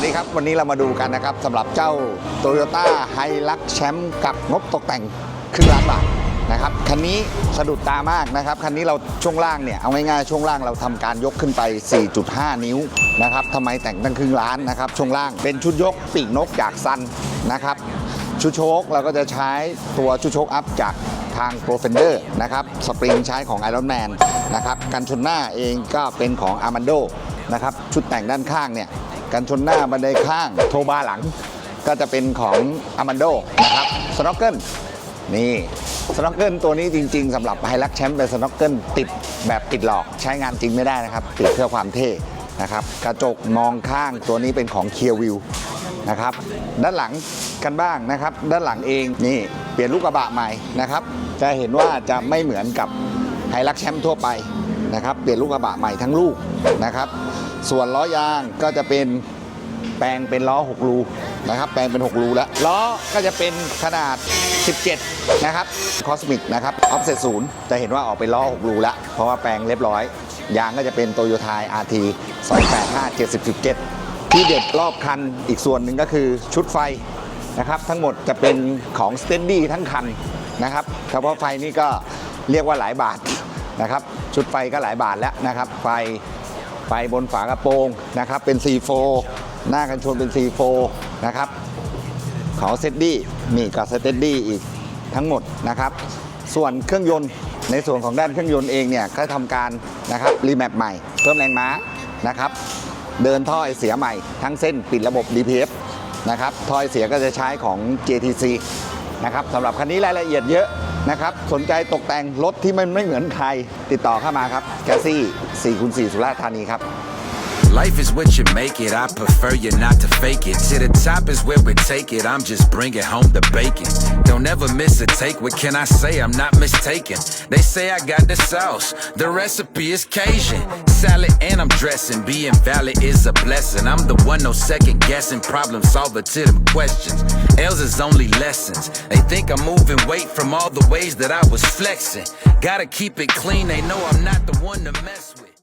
วัสดีครับ วันนี้เรามาดูกันนะครับสำหรับเจ้า Toyota h i l u x แชมป์กับงบตกแต่งครึ่งล้านบาทนะครับคันนี้สะดุดตามากนะครับคันนี้เราช่วงล่างเนี่ยเอาง่ายๆช่วงล่างเราทำการยกขึ้นไป 4.5 นิ้วนะครับทำไมแต่งตั้งครึ่งล้านนะครับช่วงล่างเป็นชุดยกปีกนกจากซันนะครับชุดโชคเราก็จะใช้ตัวชุดโชคอัพจากทาง Pro Fender นะครับสปริงใช้ของ Iron Man นะครับกันชนหน้าเองก็เป็นของ Armando นะครับชุดแต่งด้านข้างเนี่ย กันชนหน้าบันไดข้าง โทบาร์หลัง ก็จะเป็นของ Armando นะครับสโน k เกิลนี่สโน k เกิลตัวนี้จริง ๆสำหรับไฮลักแชมป์เป็นสโน k เกิลติดแบบติดหลอกใช้งานจริงไม่ได้นะครับ ติดเพื่อความเท่นะครับกระจกมองข้างตัวนี้เป็นของ c l e a r View นะครับด้านหลังกันบ้างนะครับ ด้านหลังเองนี่เปลี่ยนลูกกระบะใหม่นะครับ จะเห็นว่าจะไม่เหมือนกับไฮลักแชมป์ทั่วไป นะครับเปลี่ยนลูกกระบะใหม่ทั้งลูกนะครับ ส่วนล้อยางก็จะเป็นแปลงเป็นล้อ 6 รูนะครับ แปลงเป็น 6 รูแล้วล้อก็จะเป็นขนาด 17 นะครับคอสมิกนะครับออฟเซตศูนย์จะเห็นว่าออกเป็นล้อ 6 รูแล้ว เพราะว่าแปลงเรียบร้อย ยางก็จะเป็นโตโยต้า RT 285 70ที่เด็ดรอบคันอีกส่วนหนึ่งก็คือชุดไฟนะครับทั้งหมดจะเป็นของสเตนดี้ทั้งคันนะครับเฉพาะไฟนี่ก็เรียกว่าหลายบาทนะครับ ชุดไฟก็หลายบาทแล้วนะครับ ไฟไฟบนฝากระโปรงนะครับ เป็น C4 หน้ากันชนเป็น C4 นะครับของเซตดี้นี่กับสเตดี้อีกทั้งหมดนะครับ ส่วนเครื่องยนต์ในส่วนของด้านเครื่องยนต์เองเนี่ยก็ทำการนะครับรีแมปใหม่ เพิ่มแรงม้านะครับ เดินท่อไอเสียใหม่ทั้งเส้นปิดระบบ DPF นะครับท่อไอเสียก็จะใช้ของ JTC นะครับสำหรับคันนี้รายละเอียดเยอะ นะครับ สนใจตกแต่งรถที่มันไม่เหมือนใคร ติดต่อเข้ามาครับแกซี่4คูณ4สุราษฎร์ธานีครับ Life is what you make it. I prefer you not to fake it. To the top is where we take it. I'm just bringing home the bacon. Don't ever miss a take. What can I say? I'm not mistaken. They say I got the sauce. The recipe is Cajun. Salad and I'm dressing. Being valid is a blessing. I'm the one, no second guessing. Problem solver to them questions. L's is only lessons. They think I'm moving weight from all the ways that I was flexing. Gotta keep it clean. They know I'm not the one to mess with.